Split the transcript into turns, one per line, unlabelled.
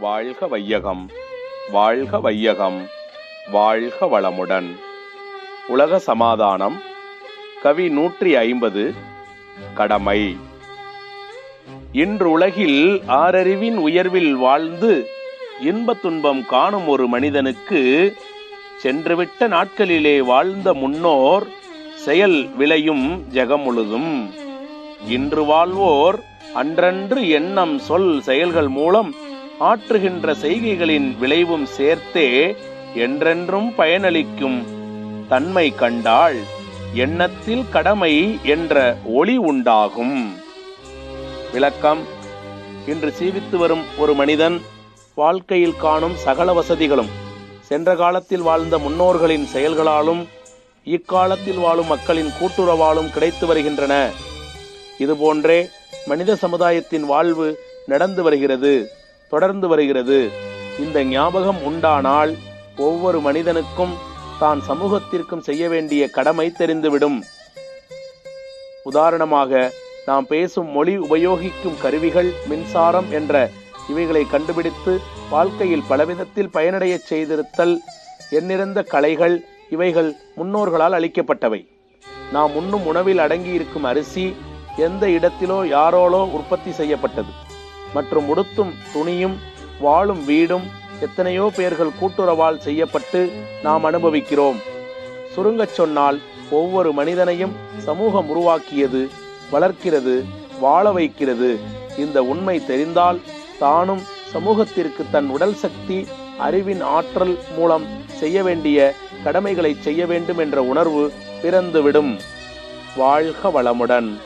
வாழ்க வையகம் வாழ்க வையகம் வாழ்க வளமுடன். உலக சமாதானம் கவி நூற்றி ஐம்பது கடமை. இன்று உலகில் ஆறறிவின் உயர்வில் வாழ்ந்து இன்பத் துன்பம் காணும் ஒரு மனிதனுக்கு சென்றுவிட்ட நாட்களிலே வாழ்ந்த முன்னோர் செயல் விளையும் ஜெகம் முழுதும். இன்று வாழ்வோர் அன்றன்று எண்ணம் சொல் செயல்கள் மூலம் ஆற்றுகின்ற செய்கைகளின் விளைவும் சேர்த்தே என்றென்றும் பயனளிக்கும் தன்மை கண்டால் எண்ணத்தில் கடமை என்ற ஒளி உண்டாகும். விளக்கம். இன்று சீவித்து வரும் ஒரு மனிதன் வாழ்க்கையில் காணும் சகல வசதிகளும் சென்ற காலத்தில் வாழ்ந்த முன்னோர்களின் செயல்களாலும் இக்காலத்தில் வாழும் மக்களின் கூட்டுறவாலும் கிடைத்து வருகின்றன. இதுபோன்றே மனித சமுதாயத்தின் வாழ்வு நடந்து வருகிறது. தொடர்ந்து வருகிறது. இந்த ஞாபகம் உண்டானால் ஒவ்வொரு மனிதனுக்கும் தான் சமூகத்திற்கும் செய்ய வேண்டிய கடமை தெரிந்துவிடும். உதாரணமாக நாம் பேசும் மொழி உபயோகிக்கும் கருவிகள் மின்சாரம் என்ற இவைகளை கண்டுபிடித்து வாழ்க்கையில் பலவிதத்தில் பயனடையச் செய்திருத்தல் எண்ணிறந்த கலைகள் இவைகள் முன்னோர்களால் அளிக்கப்பட்டவை. நாம் உண்ணும் உணவில் அடங்கியிருக்கும் அரிசி எந்த இடத்திலோ யாரோலோ உற்பத்தி செய்யப்பட்டது. மற்றும் உடுத்தும் துணியும் வாழும் வீடும் எத்தனையோ பேர்கள் கூட்டுறவால் செய்யப்பட்டு நாம் அனுபவிக்கிறோம். சுருங்கச் சொன்னால் ஒவ்வொரு மனிதனையும் சமூகம் உருவாக்கியது வளர்க்கிறது வாழ வைக்கிறது. இந்த உண்மை தெரிந்தால் தானும் சமூகத்திற்கு தன் உடல் சக்தி அறிவின் ஆற்றல் மூலம் செய்ய வேண்டிய கடமைகளை செய்ய வேண்டும் என்ற உணர்வு பிறந்துவிடும். வாழ்க வளமுடன்.